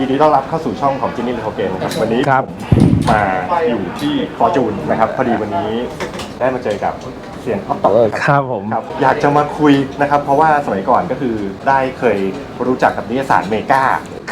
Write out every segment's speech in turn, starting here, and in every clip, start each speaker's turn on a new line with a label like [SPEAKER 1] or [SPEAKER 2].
[SPEAKER 1] ยินดีต้อนรับเข้าสู่ช่องของจินนี่เลโทเกมครับวันนี้
[SPEAKER 2] ครับ
[SPEAKER 1] ผมมาอยู่ที่ฟอร์จูนนะครับพอดีวันนี้ได้มาเจอกับเซียนออฟต
[SPEAKER 2] เออครับผม
[SPEAKER 1] ครับอยากจะมาคุยนะครับ เพราะว่าสมัยก่อนก็คือได้เคยรู้จักกับนิยสารเมกา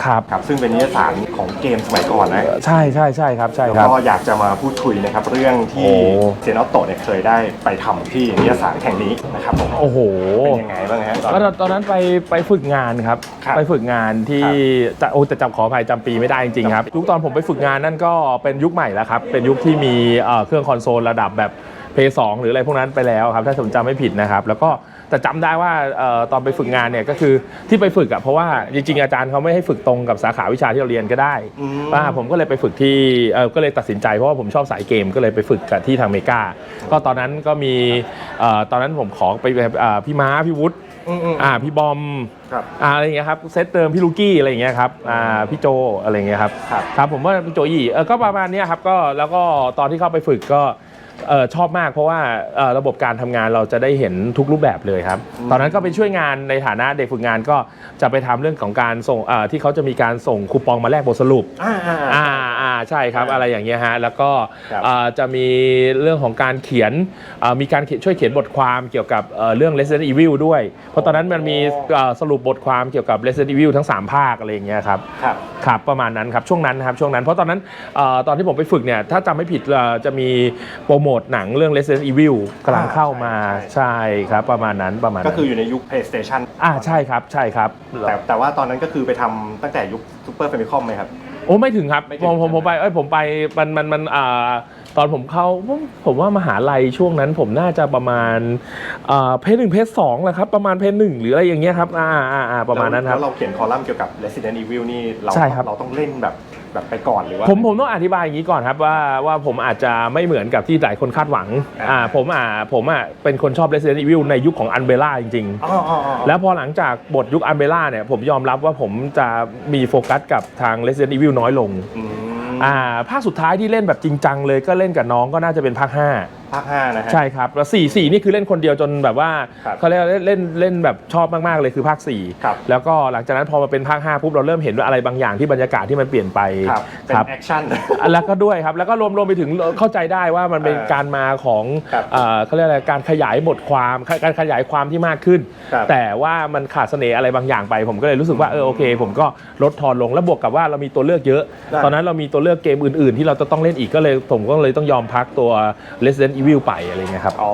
[SPEAKER 2] ครับ
[SPEAKER 1] ครับซึ่งเป็นนิยสารของเกมสมัยก่อนนะ
[SPEAKER 2] ใช่ใช่ใช่ครับใช่
[SPEAKER 1] แล้ว
[SPEAKER 2] ครับ
[SPEAKER 1] ก็อยากจะมาพูดคุยนะครับเรื่องที่
[SPEAKER 2] โอ้
[SPEAKER 1] เซียนออฟโตเนี่ยเคยได้ไปทำที่นิยสารแห่งนี้นะครับผม
[SPEAKER 2] โอ้โห
[SPEAKER 1] เป็นยังไงบ้างฮะตอน
[SPEAKER 2] ก็
[SPEAKER 1] นั้น
[SPEAKER 2] ตอนนั้นไปไปฝึกงานครับ
[SPEAKER 1] ครับ
[SPEAKER 2] ไปฝึกงานที่
[SPEAKER 1] ครับ
[SPEAKER 2] จะโอ้แต่จำขออภัยจำปีไม่ได้จริงๆครับยุคตอนผมไปฝึกงานนั่นก็เป็นยุคใหม่แล้วครับ เป็นยุคที่มีเอ่อเครื่องคอนโซลระดับแบบเพย์สหรืออะไรพวกนั้นไปแล้วครับ ถ้าผมจำไม่ผิดนะครับ แล้วก็ แต่จำได้ว่าเอ่อตอนไปฝึกงานเนี่ยก็คือที่ไปฝึกอะเพราะว่าจริงๆอาจารย์เขาไม่ให้ฝึกตรงกับสาขาวิชาที่เราเรียนก็ได้
[SPEAKER 1] อืม
[SPEAKER 2] อ่าผมก็เลยไปฝึกที่เออก็เลยตัดสินใจเพราะว่าผมชอบสายเกมก็เลยไปฝึกกับที่ทางเมกาก็ตอนนั้นก็มีเอ่อตอนนั้นผมขอไปแบบอ่าพี่ม้าพี่วุฒิ
[SPEAKER 1] อืมอืม
[SPEAKER 2] อ่าพี่บอม
[SPEAKER 1] ครับ
[SPEAKER 2] อ่าอะไรอย่างเงี้ยครับเซตเติมพี่ลูกี้อะไรอย่างเงี้ยครับอ่าพี่โจอะไรอย่างเงี้ยครับ
[SPEAKER 1] ครับ
[SPEAKER 2] ครับผมว่าพี่โจยี่เออก็ประมาณเนี้ยครับก็แล้วก็ตอนที่เข้าไปฝึกก็ เออชอบมากเพราะว่าเอ่อระบบการทำงานเราจะได้เห็นทุกรูปแบบเลยครับ
[SPEAKER 1] อืม
[SPEAKER 2] ตอนนั้นก็ไปช่วยงานในฐานะเด็กฝึกงานก็จะไปทำเรื่องของการส่งเอ่อที่เขาจะมีการส่งคูปองมาแลกบทสรุป
[SPEAKER 1] อ่าอ่า
[SPEAKER 2] อ่า อ่าใช่ครับอะไรอย่างเงี้ยฮะแล้วก็
[SPEAKER 1] ครับ
[SPEAKER 2] อ่าจะมีเรื่องของการเขียนอ่ามีการเขียนช่วยเขียนบทความเกี่ยวกับเอ่อเรื่อง Resident Evil ด้วย เพราะตอนนั้นมันมีอ่าสรุปบทความเกี่ยวกับ Resident Evil ทั้ง 3 ภาคอะไรอย่างเงี้ยครับ
[SPEAKER 1] ครับ
[SPEAKER 2] ครับประมาณนั้นครับช่วงนั้นนะครับช่วงนั้นเพราะตอนนั้นเอ่อตอนที่ผมไปฝึกเนี่ยถ้าจำไม่ผิดเอ่อจะมีโปรโมทหนังเรื่อง Resident Evil กำลังเข้ามา
[SPEAKER 1] ใช่
[SPEAKER 2] ใช่ครับประมาณนั้นประมาณ
[SPEAKER 1] ก็
[SPEAKER 2] นั้น
[SPEAKER 1] คืออยู่ในยุค PlayStation
[SPEAKER 2] อ่าใช่ครับใช่ครับ
[SPEAKER 1] แต่แต่ว่าตอนนั้นก็คือไปทำตั้งแต่ยุค Super Famicom ไหมครับ
[SPEAKER 2] โอ้ไม่ถึงครับ
[SPEAKER 1] ไม่ถึ
[SPEAKER 2] ผ
[SPEAKER 1] ง
[SPEAKER 2] มผมผมไปเอ้ยผมไปมันมันมันอ่าตอนผมเข้าผมผมว่ามหาลัยช่วงนั้นผมน่าจะประมาณอ่าเพจหนึ่งเพจสองแหละครับ ประมาณเพจหนึ่งหรืออะไรอย่างเงี้ยครับอ่าอ่าอ่าประมาณนั้นครับ
[SPEAKER 1] แล้วเราเขียนคอลัมน์เกี่ยวกับ Resident Evil นี่เรา
[SPEAKER 2] ใช่ครับ
[SPEAKER 1] เราต้องเล่นแบบ แบบไปก่อนหรือว่า
[SPEAKER 2] ผมผมต้องอธิบายอย่างนี้ก่อนครับว่าว่าผมอาจจะไม่เหมือนกับที่หลายคนคาดหวัง
[SPEAKER 1] อ่า
[SPEAKER 2] อ่าผมอ่าผมอะเป็นคนชอบ Resident Evil ในยุคของอันเบล่าจริง
[SPEAKER 1] อ๋ออ๋ออ๋อ
[SPEAKER 2] ๆ แล้วพอหลังจากบทยุคอันเบล่าเนี่ยผมยอมรับว่าผมจะมีโฟกัสกับทาง Resident Evil น้อยลง
[SPEAKER 1] อืม
[SPEAKER 2] อ่าภาคสุดท้ายที่เล่นแบบจริงจังเลยก็เล่นกับน้องก็น่าจะเป็นภาค 5
[SPEAKER 1] ภาค5นะฮะ
[SPEAKER 2] ใช่ครับแล้ว4 4นี่คือเล่นคนเดียวจนแบบว่า
[SPEAKER 1] ครับ
[SPEAKER 2] เขาเรียกว่าเล่นเล่นเล่นแบบชอบมากๆเลยคือภาค
[SPEAKER 1] ครับ
[SPEAKER 2] 4แล้วก็หลังจากนั้นพอมาเป็นภาค5ปุ๊บเราเริ่มเห็นว่าอะไรบางอย่างที่บรรยากาศที่มันเปลี่ยนไป
[SPEAKER 1] ครับเป็น
[SPEAKER 2] ครับ
[SPEAKER 1] แอคชั่น
[SPEAKER 2] อะแล้วก็ด้วยครับแล้วก็รวมรวมไปถึงเข้าใจได้ว่ามันเป็น
[SPEAKER 1] เออ
[SPEAKER 2] การมาของ
[SPEAKER 1] ครับ
[SPEAKER 2] เอ่อเขาเรียกอะไรการขยายบทความการขยายความที่มากขึ้น
[SPEAKER 1] ครับ
[SPEAKER 2] แต่ว่ามันขาดเสน่ห์อะไรบางอย่างไป ผมก็เลยรู้สึกว่าเออโอเค ผมก็ลดทอนลงแล้วบวกกับว่าเรามีตัวเลือกเยอะ
[SPEAKER 1] ได้
[SPEAKER 2] ตอนนั้นเรามีตัวเลือกเกมอื่น ๆ ที่เราจะต้องเล่นอีกก็เลยผมก็เลยต้องยอมพักตัว Resident Evil ไปอะไรเงี้ยครับ
[SPEAKER 1] อ๋อ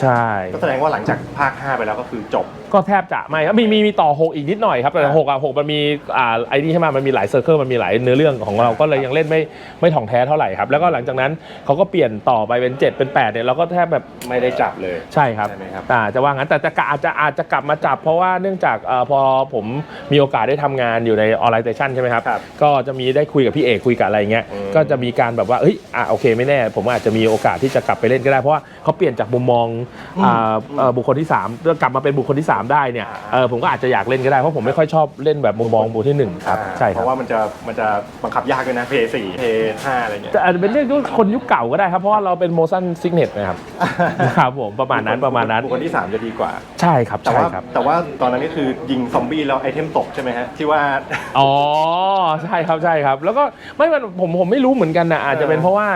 [SPEAKER 2] ใช่
[SPEAKER 1] ก็แสดงว่าหลังจากภาค 5 ไปแล้วก็คือจบ
[SPEAKER 2] ก็แทบจะไม่ครับมีมีมีต่อ 6 อีกนิดหน่อยครับ
[SPEAKER 1] ครั
[SPEAKER 2] แต่
[SPEAKER 1] บ
[SPEAKER 2] หกอะหกมันมีอ่าไอ้นี่ใช่ไหมมันมีหลายเซอร์เคิลมันมีหลายเนื้อเรื่องของเราก็เลยยังเล่นไม่ไม่ถ่องแท้เท่าไหร่ครับ แล้วก็หลังจากนั้นเขาก็เปลี่ยนต่อไปเป็น 7 เป็น8เนี่ยเราก็แทบแบบ
[SPEAKER 1] ไม่ได้จับเลย
[SPEAKER 2] ใช่ครับ
[SPEAKER 1] ใช่ไหมครับ
[SPEAKER 2] อ่าจะว่างั้นแต่จะอาจจะอาจจะกลับมาจับ เพราะว่าเนื่องจากเอ่อพอผมมีโอกาสได้ทำงานอยู่ในออนไลน์เตชันใช่ไหมครับ
[SPEAKER 1] ครับ
[SPEAKER 2] ก็จะมีได้คุยกับพี่เอกคุยกับอะไรเงี้ย
[SPEAKER 1] อืม
[SPEAKER 2] ก็จะมีการแบบว่าเฮ้ยอะโอเคไม่แน่ ผมอาจจะมีโอกาสที่จะกลับไปเล่นก็ได้เพราะว่าเขาเปลี่ยนจากมุมมองอ่าเอ่อบุคคลที่3เรื่องกลับมาเป็นบุคคลที่ 3 ได้เนี่ยเออผมก็อาจจะอยากเล่นก็ได้เพราะผมไม่ค่อยชอบเล่นแบบมุมมองบุคคลที่หนึ่งครับ
[SPEAKER 1] อ่า
[SPEAKER 2] ใช่ค
[SPEAKER 1] เพ
[SPEAKER 2] รับ
[SPEAKER 1] ราะว่ามันจะมันจะบังคับยากด้วยนะ Play 4 Play 5อะไรเงี้ย
[SPEAKER 2] แต่อาจจะเป็นเรื่องที่คนยุคเก่าก็ได้ครับเพราะว่าเราเป็น motion sickness นะครับ ครับผมประมาณนั้นประมาณนั้น
[SPEAKER 1] บุคคลที่ 3 จะดีกว่า
[SPEAKER 2] ใช่ครับ
[SPEAKER 1] แต่
[SPEAKER 2] ใช่
[SPEAKER 1] ว่า
[SPEAKER 2] ครับ
[SPEAKER 1] แต่ว่าตอนนั้นก็คือยิงซอมบี้แล้วไอเทมตกใช่ไหมฮะ ที่ว่า
[SPEAKER 2] อ๋อใช่ครับใช่ครับ แล้วก็ไม่มันผมผมไม่รู้เหมือนกันนะอาจจะเป็นเพราะว่า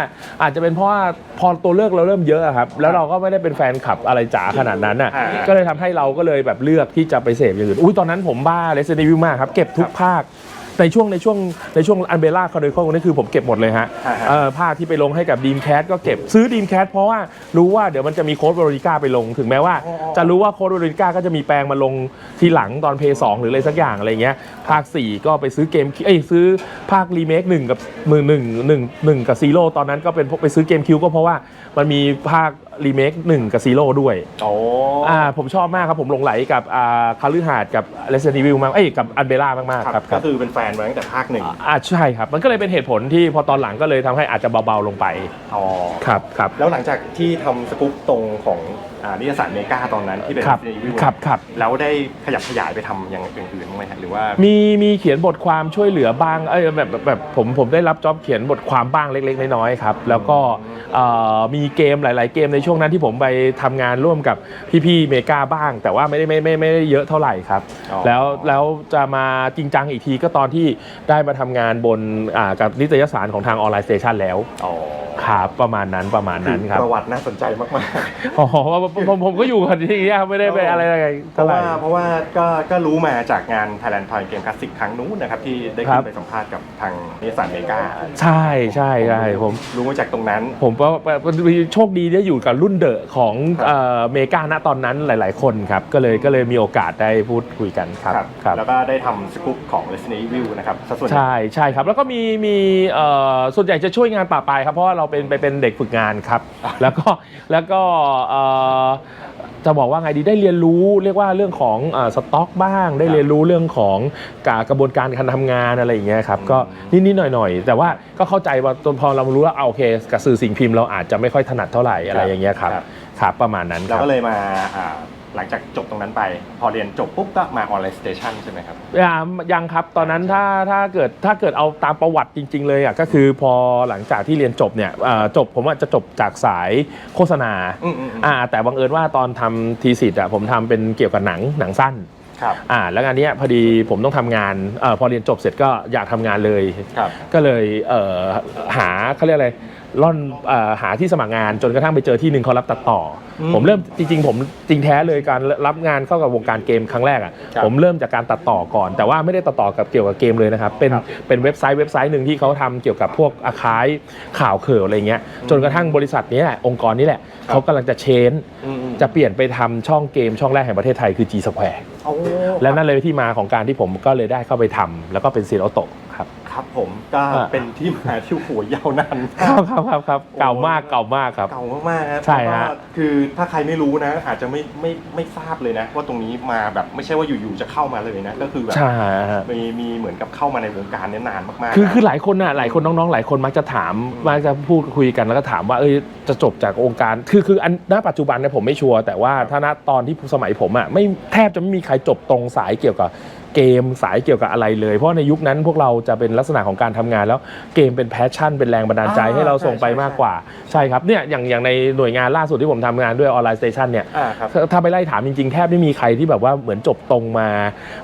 [SPEAKER 2] อาจจะเป็นเพราะว่าพอตัวเลือกเราเริ่มเยอะอะครับ แล้วเราก็ไม่ได้เป็นแฟนคลับอะไรจ๋าขนาดนั้นอะ
[SPEAKER 1] อ่า
[SPEAKER 2] ก็เลยทำให้เราก็เลยแบบเลือกที่จะไปเสพอย่างอื่นอุ้ยตอนนั้นผมบ้า Resident Evil มากครับ เก็บทุกภาค ในช่วงในช่วงในช่วงอันเบล่าคอนเดอร์นี่คือผมเก็บหมดเลยฮะ
[SPEAKER 1] อ่าฮะ
[SPEAKER 2] เออภาคที่ไปลงให้กับดีมแคสก็เก็บซื้อดีมแคสเพราะว่ารู้ว่าเดี๋ยวมันจะมีโค้ดโรนิก้าไปลง ถึงแม้ว่า
[SPEAKER 1] อ๋อ
[SPEAKER 2] จะรู้ว่าโค้ดโรนิก้าก็จะมีแปลงมาลงทีหลังตอนเพย์สหรืออะไรสักอย่างอะไรเงี้ยภาค 4 ก็ไปซื้อเกมเอ้ยซื้อภาครีเมคหนึ่งกับมือหนึ่งหนึ่งหนึ่งกับซีโร่ตอนนั้นก็เป็นพวกไปซื้อเกมคิวก็เพราะว่ามันมีภาครีเมคหนึ่งกับซีโร่ด้วย
[SPEAKER 1] โอ้
[SPEAKER 2] อ่าผมชอบมากครับ ผมหลงไหลกับอ่าคาลือหาดกับ Resident Evil มากเอ้ยกับอันเบล่ามากๆ
[SPEAKER 1] ค
[SPEAKER 2] ค
[SPEAKER 1] รั
[SPEAKER 2] รั
[SPEAKER 1] บบ
[SPEAKER 2] ค
[SPEAKER 1] ก็
[SPEAKER 2] รับ
[SPEAKER 1] คือเป็นแฟนมาตั้งแต่ภาคหนึ่ง
[SPEAKER 2] อ่าใช่ครับ มันก็เลยเป็นเหตุผลที่พอตอนหลังก็เลยทำให้อาจจะเบาๆลงไป
[SPEAKER 1] อ๋อ
[SPEAKER 2] ครับครับ
[SPEAKER 1] แล้วหลังจากที่ทำสกู๊ปตรงของอ่านิตยสารเมกาตอนนั้นที่เป็น
[SPEAKER 2] ครับ
[SPEAKER 1] Resident Evil
[SPEAKER 2] ครับครับ
[SPEAKER 1] แล้วได้ขยับขยายไปทำอย่างอื่นบ้างไหมฮะหรือว่า
[SPEAKER 2] มีมีเขียนบทความช่วยเหลือบ้างเอ้ยแบบแบบแบบผมผมได้รับจ็อบเขียนบทความบ้างเล็ก ๆ น้อยๆครับแล้วก็เอ่อมีเกมหลาย ๆ เกมในช่วงนั้นที่ผมไปทำงานร่วมกับพี่ๆเมกาบ้าง แต่ว่าไม่ได้ไม่ไม่ไม่ได้เยอะเท่าไหร่ครับ
[SPEAKER 1] อ๋อ
[SPEAKER 2] แล้วแล้วจะมาจริงจังอีกทีก็ตอนที่ได้มาทำงานบนอ่ากับนิตยสารของทางออนไลน์สเตชันแล้ว
[SPEAKER 1] อ๋อ
[SPEAKER 2] ครับประมาณนั้นประมาณนั้นครับ
[SPEAKER 1] ประวัติน่าสนใจมาก
[SPEAKER 2] อ๋อผมผมผมก็อยู่กันที่นี่ครับไม่ได้ไปอะไรอะไร
[SPEAKER 1] ๆเพ
[SPEAKER 2] เท่า
[SPEAKER 1] ราะ
[SPEAKER 2] ไหร่
[SPEAKER 1] ว่าเพราะว่าก็ก็รู้มาจากงาน Thailand Toy Game Classic ครั้งนู้นนะครับที่ได้
[SPEAKER 2] ครั
[SPEAKER 1] ขึ้
[SPEAKER 2] บ
[SPEAKER 1] นไปสัมภาษณ์กับทางนิตยสารเมกา
[SPEAKER 2] ใช่ใช่ใช่ผม
[SPEAKER 1] รู้มาจากตรงนั้น
[SPEAKER 2] ผมก็มีโชคดีได้อยู่กับรุ่นเดอะของ
[SPEAKER 1] ครับ
[SPEAKER 2] เอ่อเมกาณตอนนั้นหลาย ๆ คนครับก็เลยก็เลยมีโอกาสได้พูดคุยกันครับครับ
[SPEAKER 1] แล้วก็ได้ทำสกู๊ปของ Resident Evil นะครับสัดส่วนใหญ่
[SPEAKER 2] ใช่ใช่ครับแล้วก็มีมีเอ่อส่วนใหญ่จะช่วยงานป่าปลายครับเพราะว่าเราเป็นไปเป็นเด็กฝึกงานครับ แล้วก็แล้วก็เอ่อจะบอกว่าไงดีได้เรียนรู้เรียกว่าเรื่องของเอ่อสต็อกบ้าง ได้เรียนรู้เรื่องของกากระบวนการการทำงานอะไรอย่างเงี้ยครับก็นิดๆหน่อยๆ แต่ว่าก็เข้าใจว่าจนพอเรารู้ว่าเอาโอเคกับสื่อสิ่งพิมพ์เราอาจจะไม่ค่อยถนัดเท่าไหร่อะไรอย่างเงี้ยครับ
[SPEAKER 1] ครับ
[SPEAKER 2] ครับประมาณนั้นค
[SPEAKER 1] เรา
[SPEAKER 2] รับ
[SPEAKER 1] ก็เลยมาอ่า หลังจากจบตรงนั้นไป พอเรียนจบปุ๊บก็มาออนไลน์สเตชันใช่ไหมครับ
[SPEAKER 2] ยังยังครับตอนนั้นถ้าถ้าเกิดถ้าเกิดเอาตามประวัติจริง ๆ เลยอะก็คือพอหลังจากที่เรียนจบเนี่ยเอ่อจบผมว่าจะจบจากสายโฆษณา
[SPEAKER 1] อืมอืมอืม
[SPEAKER 2] อ่าแต่บังเอิญว่าตอนทำทีสิทธ์อะผมทำเป็นเกี่ยวกับหนังหนังสั้น
[SPEAKER 1] ครับ
[SPEAKER 2] อ่าแล้วงานเนี้ยพอดีผมต้องทำงานเออพอเรียนจบเสร็จก็อยากทำงานเลย
[SPEAKER 1] ครับ
[SPEAKER 2] ก็เลยเอ่อหาเขาเรียกอะไร ร่อนเอ่อหาที่สมัครงานจนกระทั่งไปเจอที่หนึ่งเขารับตัดต่ออ
[SPEAKER 1] ม
[SPEAKER 2] ผมเริ่มจริง ๆ ผมจริงแท้เลยการรับงานเข้ากับวงการเกมครั้งแรกอะ
[SPEAKER 1] ครับ
[SPEAKER 2] ผมเริ่มจากการตัดต่อก่อน แต่ว่าไม่ได้ตัดต่อกับเกี่ยวกับเกมเลยนะครับเป็น
[SPEAKER 1] ครับ
[SPEAKER 2] เป็นเว็บไซต์เว็บไซต์หนึ่งที่เขาทำเกี่ยวกับพวกอาคายข่าวเข่าวอะไรเงี้ยจนกระทั่งบริษัทนี้แหละองค์กรนี้แหละ
[SPEAKER 1] ครับ
[SPEAKER 2] เขากำลังจะเชน
[SPEAKER 1] อืมอืม
[SPEAKER 2] จะเปลี่ยนไปทำช่องเกมช่องแรกแห่งประเทศไทยคือ G Square
[SPEAKER 1] โอ้
[SPEAKER 2] และนั่นเลยที่มาของการที่ผมก็เลยได้เข้าไปทำแล้วก็เป็นซีโรโตะ ครับ
[SPEAKER 1] ครับผมก็
[SPEAKER 2] อ่า
[SPEAKER 1] เป็นที่มาที่โหัวยาวนาน
[SPEAKER 2] ครับครับครับครับเก่ามากเก่ามากครับ
[SPEAKER 1] เก่ามากๆครับ
[SPEAKER 2] ใช่ฮะ
[SPEAKER 1] แล้วก็คือถ้าใครไม่รู้นะ อาจจะไม่ไม่ไม่ทราบเลยนะ ว่าตรงนี้มาแบบไม่ใช่ว่าอยู่ๆจะเข้ามาเลยนะ ก็คือแบบ
[SPEAKER 2] ใช่ฮะ
[SPEAKER 1] มีมีเหมือนกับเข้ามาในวงการเนี้นานมากๆ
[SPEAKER 2] คือ
[SPEAKER 1] นะ
[SPEAKER 2] คือหลายคนน่ะหลายคนน้องๆ หลายคนมักจะถามมักจะพูดคุยกันแล้วก็ถามว่าเอ้ยจะจบจากองค์การคือคืออันณปัจจุบันเนี่ยผมไม่ชัวร์แต่ว่าถ้าณตอนที่สมัยผมอะไม่แทบจะไม่มีใครจบตรงสายเกี่ยวกับ เกมสายเกี่ยวกับอะไรเลย เพราะในยุคนั้นพวกเราจะเป็นลักษณะของการทำงานแล้วเกมเป็นแพชชั่น เป็นแรงบันดาลใจ
[SPEAKER 1] อ่า
[SPEAKER 2] ให้เราส่งไป
[SPEAKER 1] ใช่ใช่
[SPEAKER 2] มากกว่า ใช่ครับเนี่ยอย่างอย่างในหน่วยงานล่าสุดที่ผมทำงานด้วยออนไลน์สเตชันเนี่ย
[SPEAKER 1] อ่าครับ
[SPEAKER 2] ถ้าถ้าไปไล่ถามจริงๆแทบไม่มีใครที่แบบว่าเหมือนจบตรงมา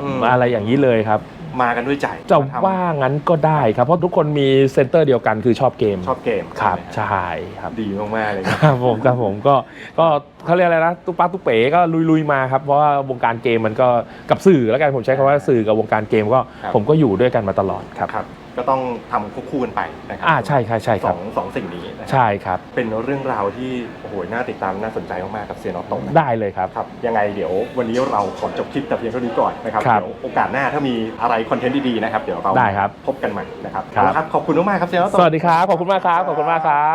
[SPEAKER 1] อืม
[SPEAKER 2] อะไรอย่างนี้เลยครับ
[SPEAKER 1] มากันด้วยใจ
[SPEAKER 2] จะ
[SPEAKER 1] มทำ
[SPEAKER 2] ว่างั้นก็ได้ครับ เพราะทุกคนมีเซนเตอร์เดียวกันคือชอบเกม
[SPEAKER 1] ชอบเกม
[SPEAKER 2] ครับ
[SPEAKER 1] ใช่ไหม
[SPEAKER 2] ใช่ครับ
[SPEAKER 1] ดีมากๆเลยครับ
[SPEAKER 2] ครับผมครับผมก็ก็เขาเรียกอะไรนะตุ๊กป้าตุ๊กเป๋ก็ลุยๆมาครับเพราะว่าวงการเกมมันก็กับสื่อแล้วกันผมใช้คำว่าสื่อกับวงการเกมก็
[SPEAKER 1] ครับ
[SPEAKER 2] ผมก็อยู่ด้วยกันมาตลอดครับ
[SPEAKER 1] ครับ ก็ต้องทำควบคู่กันไปนะครั
[SPEAKER 2] อ่าใช่ใช่ใช่ค
[SPEAKER 1] ส
[SPEAKER 2] รั
[SPEAKER 1] อบ งสองสิ่งนี้นะครับ
[SPEAKER 2] ใช่ครับ
[SPEAKER 1] เป็นเรื่องราวที่โอ้โหน่าติดตามน่าสนใจมากๆกับเซียนอตโต้นะ
[SPEAKER 2] ได้เลยครับ
[SPEAKER 1] ครับยังไงเดี๋ยววันนี้เราขอจบคลิปแต่เพียงเท่านี้ก่อนนะครับ
[SPEAKER 2] ครับ
[SPEAKER 1] เดี๋ยวโอกาสหน้าถ้ามีอะไรคอนเทนต์ดีๆนะครับเดี๋ยวเรา
[SPEAKER 2] ได้ครับ
[SPEAKER 1] พบกันใหม่นะครับ
[SPEAKER 2] ครับ
[SPEAKER 1] เอาละครับขอบคุณมากๆครับเซียนอตโต้
[SPEAKER 2] สวัสดีครับ ขอบคุณมากครับ ขอบคุณมากครับ